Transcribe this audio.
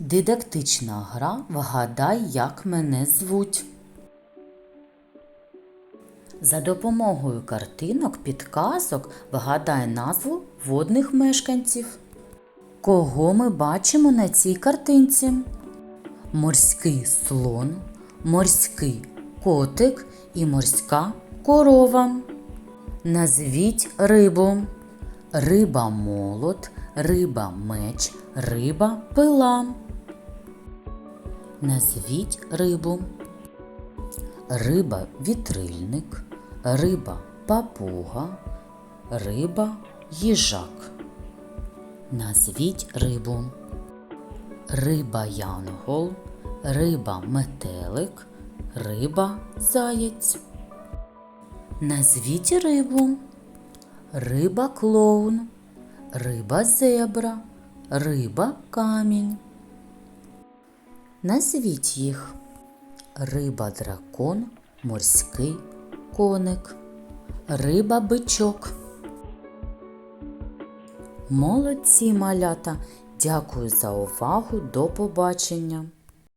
Дидактична гра Вгадай, як мене звуть. За допомогою картинок, підказок вгадай назву водних мешканців. Кого ми бачимо на цій картинці? Морський слон, морський котик і морська корова. Назвіть рибу. Риба молот, риба меч, риба пила. Назвіть рибу. Риба вітрильник, риба папуга, риба їжак. Назвіть рибу. Риба янгол, риба метелик, риба заєць. Назвіть рибу. Риба клоун, риба зебра, риба камінь. Назвіть їх. Риба дракон, морський коник, риба бичок. Молодці малята! Дякую за увагу. До побачення!